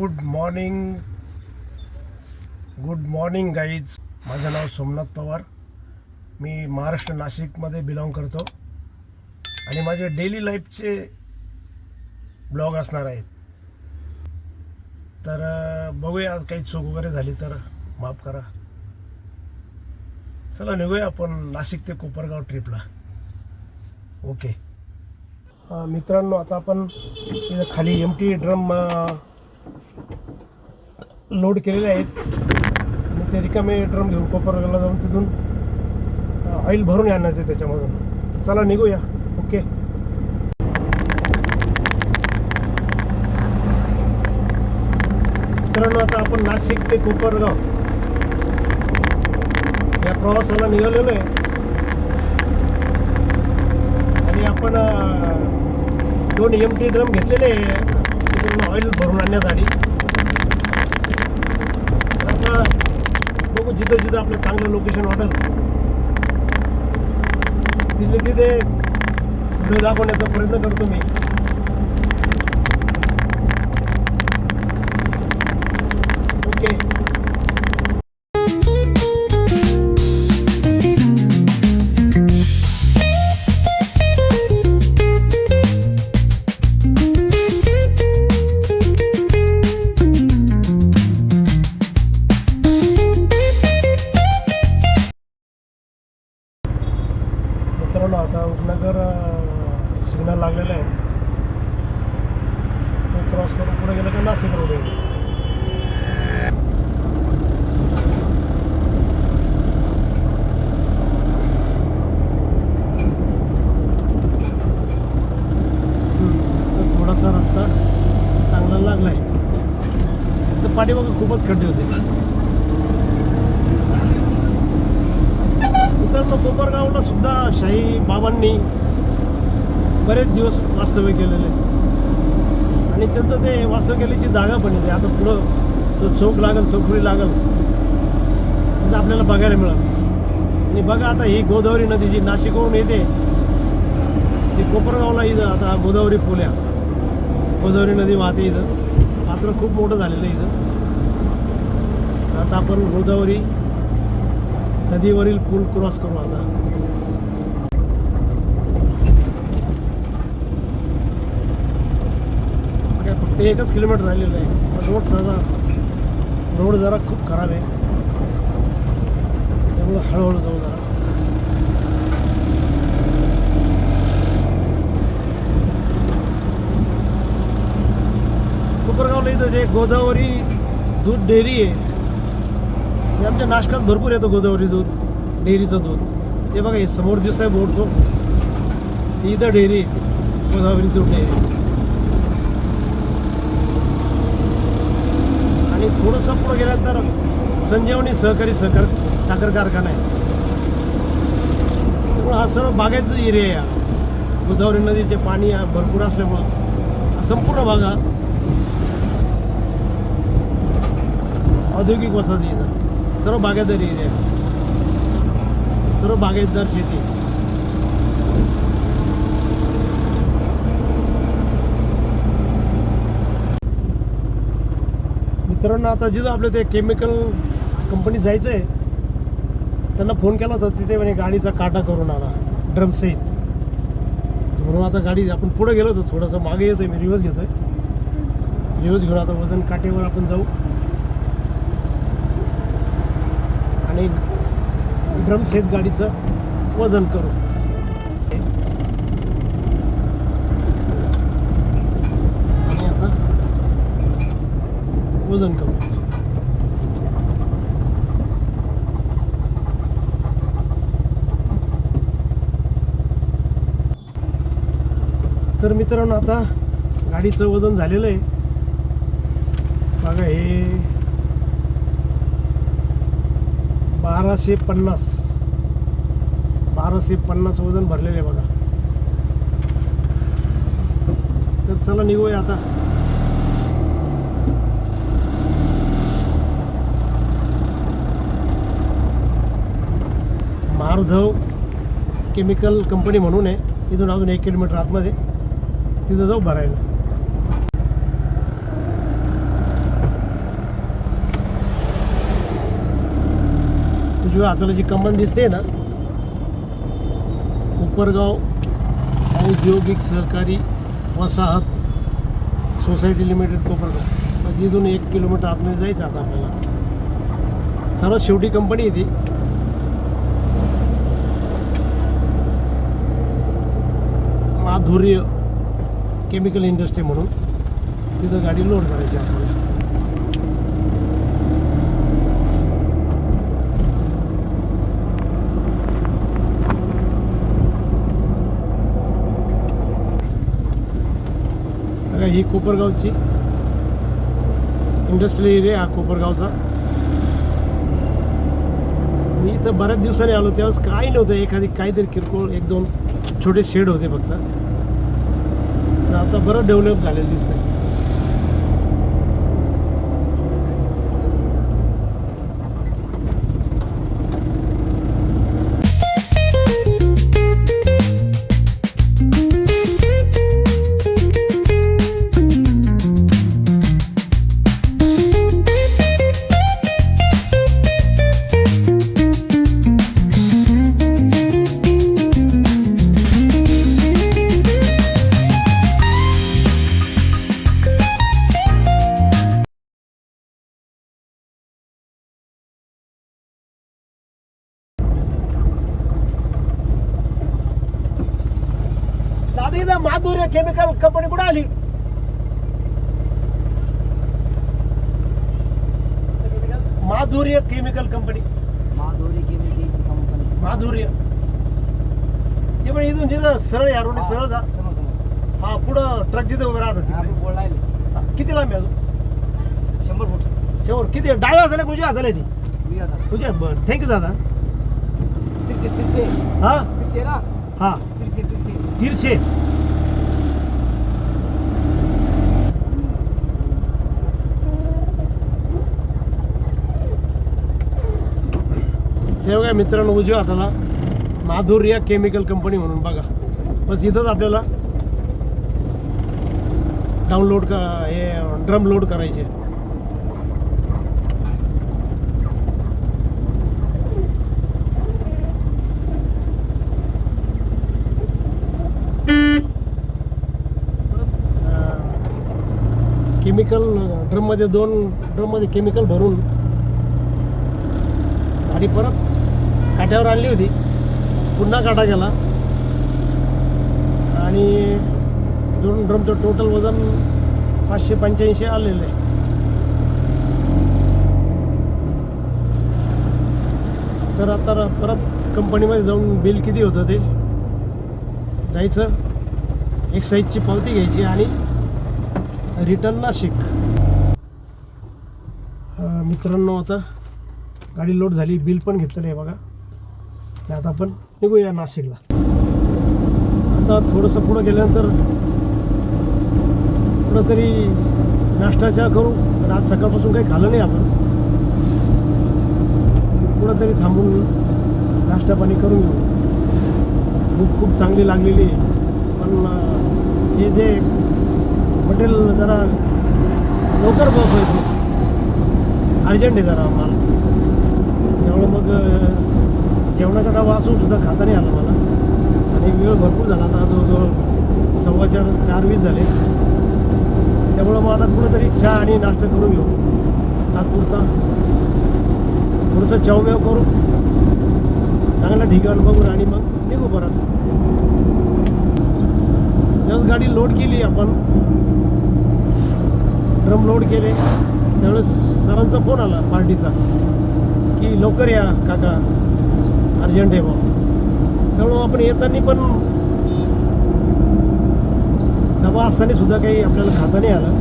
Good morning good morning guys. माझं नाव सोमनाथ पवार. मी महाराष्ट्र नाशिकमध्ये बिलॉंग करतो. आणि माझे डेली लाईफचे ब्लॉग असणार आहेत. तर बघूया आज काही चूक वगैरे झाली तर माफ करा. चला निघूया आपण नाशिक ते कोपरगाव ट्रिपला ओके मित्रांनो आता आपण खाली एम टी ड्रम लोड केलेले आहेत. आणि ते रिकामे ड्रम घेऊन कोपरगावला जाऊन तिथून ऑइल भरून आणायचं त्याच्यामधून. चला निघूया. ओके. मित्रांनो आता आपण नाशिक ते कोपरगाव या प्रवासाला निघालेलो आहे. आणि आपण दोन एम टी ड्रम घेतलेले आहे. पूर्ण ऑइल भरून आणण्यासाठी. आता बघू जिथं जिथं आपलं चांगलं लोकेशन वाटेल. तिथे तिथे व्हिडिओ दाखवण्याचा प्रयत्न करतो मी. खूपच खड्डे होते. मित्रांनो कोपरगावला सुद्धा शाही बाबांनी बरेच दिवस वास्तव्य केलेले. आणि त्यांचं ते वास्तव्य केल्याची जागा पण येते. आता पुढं जो चौक लागल चौकडी लागल तिथं आपल्याला बघायला मिळालं. आणि बघा आता ही गोदावरी नदी जी नाशिकवरून येते ती कोपरगावला इथं आता गोदावरी पुल्या गोदावरी नदी वाहते इथं. पात्र खूप मोठं झालेलं आहे इथं. आता आपण गोदावरी नदीवरील पूल क्रॉस करू आता. काय फक्त एकच किलोमीटर राहिलेलं आहे. रोड जरा रोड जरा खूप खराब आहे. त्यामुळं हळूहळू जाऊ जरा. कोपरगावला इथं जे गोदावरी दूध डेअरी आहे हे आमच्या नाशकात भरपूर येतं गोदावरी दूध डेअरीचं दूध. ते बघा हे समोर आहे बोर्ड तो ती इथं डेअरी गोदावरी दूध डेअरी. आणि थोडंसं पुढं गेल्यानंतर संजीवनी सहकारी सहकार साखर कारखाना आहे. त्यामुळं हा सर्व बागायत एरिया आहे गोदावरी नदीचे पाणी भरपूर असल्यामुळं संपूर्ण भाग औद्योगिक वसाहती येतात इथं. सर्व बागायतदारी एरिया सर्व बागायतदार शेती मित्रांनो आता जिथं आपलं ते केमिकल कंपनीत जायचं आहे त्यांना फोन केला होता तिथे म्हणे गाडीचा काटा करून आला ड्रम सहित. म्हणून आता गाडी आपण पुढे गेलो होतो थोडंसं मागे येतोय मी रिवर्स घेतोय. रिवर्स घेऊन आता वजन काटेवर आपण जाऊ. आणि ड्रम सहित गाडीचं वजन करू. आणि आता वजन करू. तर मित्रांनो आता गाडीचं वजन झालेलं आहे. बघा हे बाराशे पन्नास. बाराशे पन्नास वजन भरलेले आहे बघा. तर चला निघूया आता. मारुधव केमिकल कंपनी म्हणून आहे. इथून अजून एक किलोमीटर आतमध्ये. तिथं जाऊ भरायला. उजव्या हाताला जी कमान दिसते ना कोपरगाव औद्योगिक सहकारी वसाहत सोसायटी लिमिटेड कोपरगाव. मग तिथून एक किलोमीटर आतमध्ये जायचं आता आपल्याला. सर्वात शेवटी कंपनी आहे ती. माधुर्य केमिकल इंडस्ट्री म्हणून तिथं गाडी लोड करायची आपल्याला. ही कोपरगावची इंडस्ट्रियल एरिया हा कोपरगावचा. मी इथं बऱ्याच दिवसांनी आलो त्यावेळेस काही नव्हतं एखादी काहीतरी किरकोळ एक दोन छोटे शेड होते फक्त. आता बरं डेव्हलप झालेलं दिसतंय. कंपनी कुठं आली? Madhurya chemical company Madhuri chemical company Madhurya. ते म्हणजे इथून तिथं सरळ या रोडने सरळ जा. हा पुढं ट्रक तिथं उभे राहतात किती लांब आहे अजून? शंभर फूट. शेवट किती डाव्या हाताला कुठच्या हाताला ती. तुझ्या बरं थँक्यू दादा. तिरशे तिरशे हा? तिरशे ना? हा. तिरशे तिरशे तीरशे हे बघा मित्रांनो उजव्या हाताला माधुर्य केमिकल कंपनी म्हणून बघा. बस इथंच आपल्याला डाउनलोड का हे ड्रम लोड करायचे. केमिकल ड्रममध्ये दोन ड्रममध्ये केमिकल भरून आणि परत काट्यावर आणली होती. पुन्हा काटा गेला आणि दोन ड्रमचं टोटल वजन पाचशे पंच्याऐंशी आलेलं आहे. तर आता परत कंपनीमध्ये जाऊन बिल किती होतं ते जायचं. एक साईजची पावती घ्यायची आणि रिटर्न नाशिक. मित्रांनो आता गाडी लोड झाली. बिल पण घेतलेलं आहे बघा. आणि आता आपण निघूया नाशिकला. आता थोडंसं पुढं गेल्यानंतर कुठंतरी नाश्ताच्या करू. पण आज सकाळपासून काही खाल्लं नाही आपण. कुठंतरी थांबून नाश्ता पाणी करून घेऊ. भूक खूप चांगली लागलेली आहे. पण हे जे मटेरियल जरा लवकर पोहोचवायचं अर्जंट आहे जरा मला. त्यामुळे मग जेवणाचा डबा असून सुद्धा खाता नाही आला मला. आणि वेळ भरपूर झाला आता जवळजवळ सव्वा चार चार वीस झाले. त्यामुळं मग आता कुठंतरी चहा आणि नाश्ता करून घेऊ. तात्पुरता. थोडंसं चवमेव करू. चांगलं ठिकाण बघून आणि मग निघू परत. जेव्हा गाडी लोड केली आपण ड्रम लोड केले त्यावेळेस सरांचा फोन आला पार्टीचा की लवकर या काका अर्जंट आहे बाबा त्यामुळं आपण येताना पण डबा असताना सुद्धा काही आपल्याला खाता नाही आलं.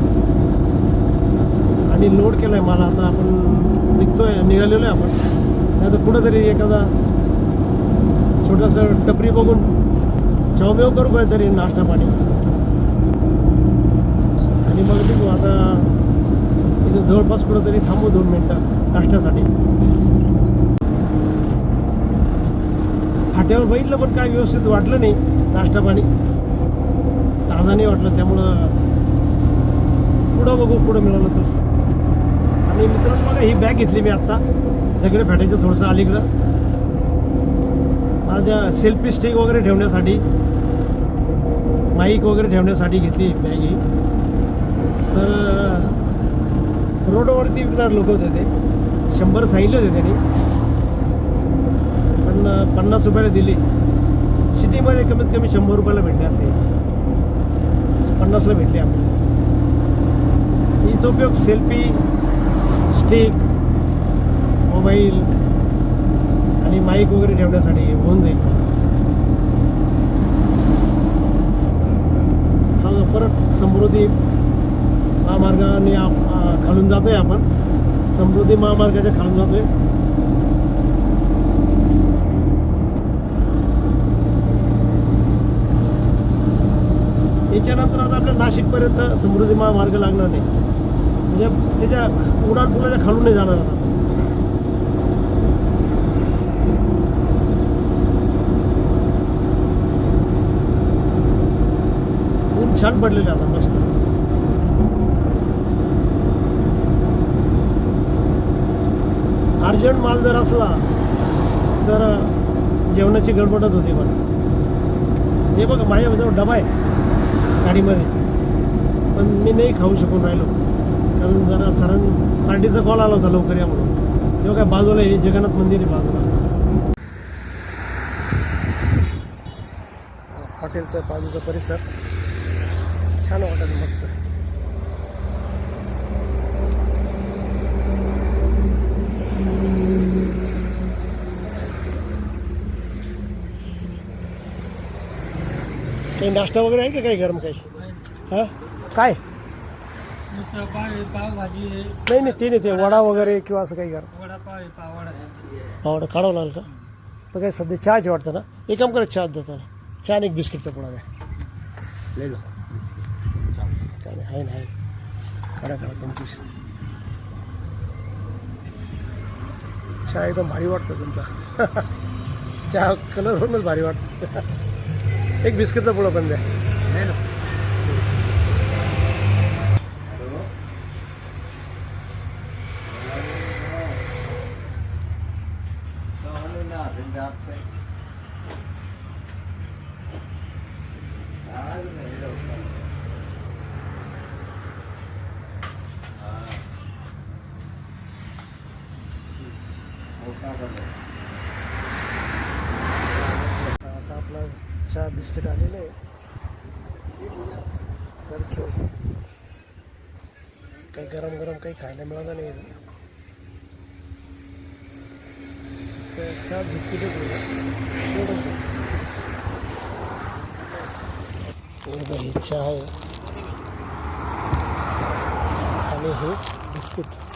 आणि लोड केला आहे मला आता आपण निघतोय निघालेलो आहे आपण. नाही तर कुठंतरी एखादा छोटंसं टपरी बघून चवमेव करू काहीतरी नाश्ता पाणी. आणि मग निघू आता इथे जवळपास कुठंतरी थांबू दोन मिनटं नाश्त्यासाठी. हाट्यावर बघितलं पण काय व्यवस्थित वाटलं नाही नाश्ता पाणी. ताजा नाही वाटलं त्यामुळं पुढं बघू पुढं मिळालं तर. आणि मित्रांनो बघा ही बॅग घेतली मी आत्ता. सगळे फाटायचं थोडंसं अलीकडं. माझ्या सेल्फी स्टिक वगैरे ठेवण्यासाठी माईक वगैरे ठेवण्यासाठी घेतली बॅग ही. तर रोडवरती विकणार लोक होते ते. शंभर सांगितले होते त्यांनी पण पन्नास रुपयाला दिली. सिटीमध्ये कमीत कमी शंभर रुपयाला भेटले असते. पन्नासला भेटली आपल्याला हिचा उपयोग सेल्फी स्टिक मोबाईल आणि माईक वगैरे ठेवण्यासाठी होऊन जाईल हा परत समृद्धी महामार्गाने आप- खालून जातोय आपण. समृद्धी महामार्गाच्या खालून जातोय. याच्यानंतर आता आपल्या नाशिकपर्यंत समृद्धी महामार्ग लागणार नाही. म्हणजे त्याच्या उडाणपुलाच्या खालून नाही जाणार आता. छान पडलेले आता मस्त. अर्जंट माल जर असला तर जेवणाची गडबडच होती पण. हे बघा माझ्याजवळ डबा आहे गाडीमध्ये. पण मी नाही खाऊ शकून राहिलो. कारण जरा सरां पार्टीचा कॉल आला होता लवकर या म्हणून. तेव्हा काय बाजूला हे जगन्नाथ मंदिर आहे बाजूला. हॉटेलचा बाजूचा परिसर. छान वाटत मस्त काही नाश्ता वगैरे आहे का काही गरम काही? हाँ? काय? नाही नाही ते नाही ते वडा वगैरे किंवा असं काही गरम काढावं लागेल का? तर काय सध्या चहाचे वाटतं ना? एक काम करा चहा चला चहा आणि एक बिस्किटचा पुडा द्या ले लो। नाही आहे ना करा करा तुमची चहा एकदम भारी वाटतं तुमचा. चहा कलरवरूनच भारी वाटतं एक बिस्किटचा पुडा पण द्या. ले लो आता बिस्किट आलेलं आहे तर घेऊ काही गरम गरम काही खायला मिळालं नाही। तर चहा बिस्किटच घेऊ हे चहा आहे आणि हे बिस्किट।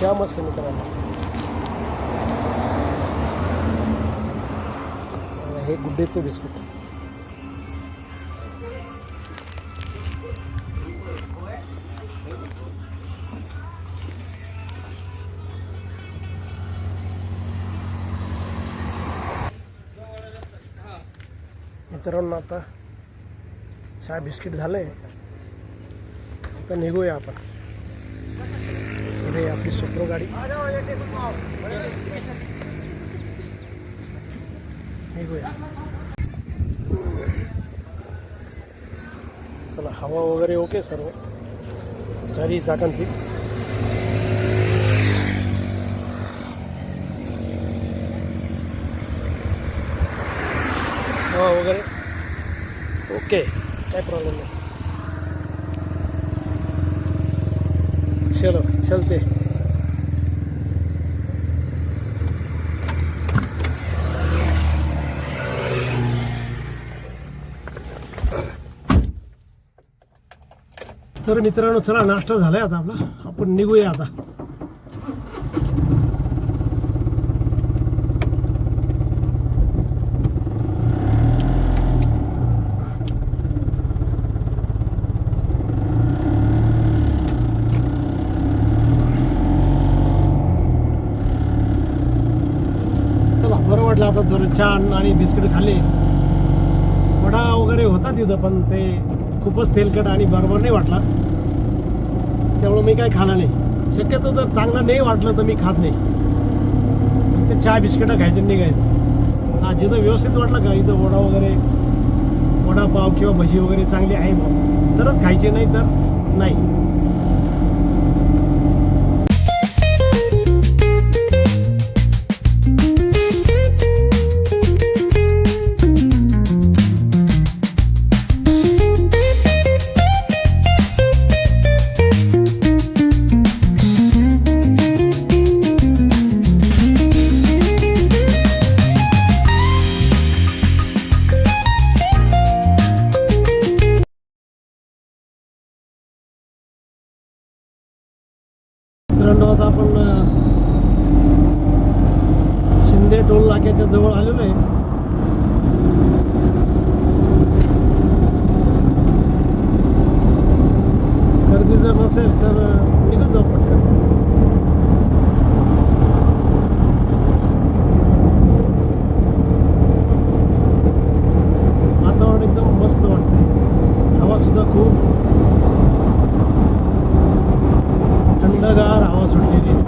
चहा मस्त मित्रांनो हे गुड्डेचं बिस्किट. मित्रांनो आता चहा बिस्किट झालंय. आता निघूया आपण. पुढे आपली सुप्रो गाडी. निघूया. चला हवा वगैरे ओके सर्व. झाली चाकांची हवा वगैरे ओके काय प्रॉब्लेम नाही. चलो चलते. तर मित्रांनो चला नाश्ता झालाय आता आपला. आपण निघूया आता चला बरं वाटलं छान आणि बिस्किट खाल्ले. वडा वगैरे होता तिथं पण ते खूपच तेलकट आणि बरोबर नाही वाटला. त्यामुळं मी काय खाला नाही. शक्यतो जर चांगलं नाही वाटलं तर मी खात नाही. ते चहा बिस्किटं खायचे निघायचं. हा जिथं व्यवस्थित वाटलं का इथं वडा वगैरे वडापाव किंवा भजी वगैरे चांगली आहे तरच खायचे नाही तर नाही. थंडगार हवा सुटलेली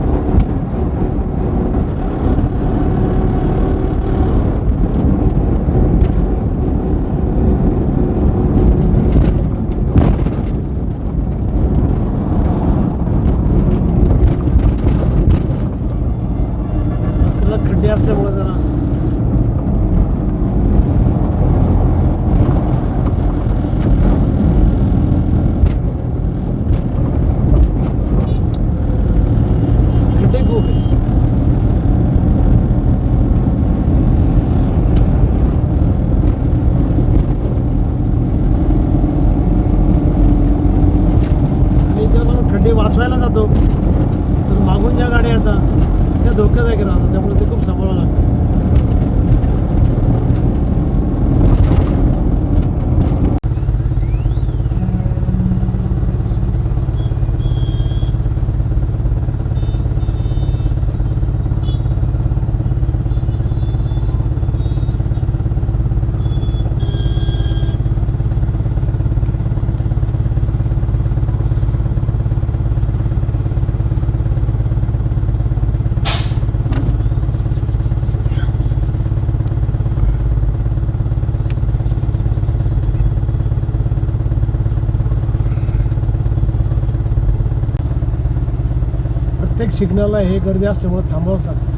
ट्रॅफिक सिग्नलला हे गर्दी असल्यामुळं थांबावंच लागतं.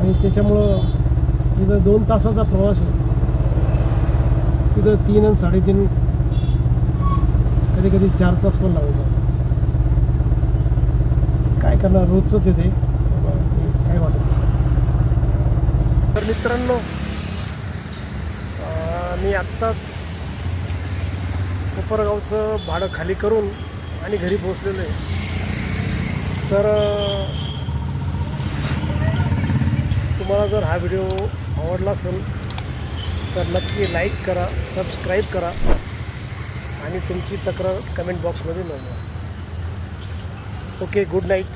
आणि त्याच्यामुळं तिथं दोन तासाचा प्रवास आहे. तिथं तीन आणि साडेतीन कधी कधी चार तास पण लागून काय करणार रोजचं तिथे काय वाटत? नाही. तर मित्रांनो मी आत्ताच कोपरगावचं भाडं खाली करून आणि घरी पोचलेलो आहे. तर तुम्हाला जर हा व्हिडिओ आवडला असेल तर नक्की लाईक करा सबस्क्राईब करा आणि तुमची तक्रार कमेंट बॉक्समध्ये नोंदवा. Okay good night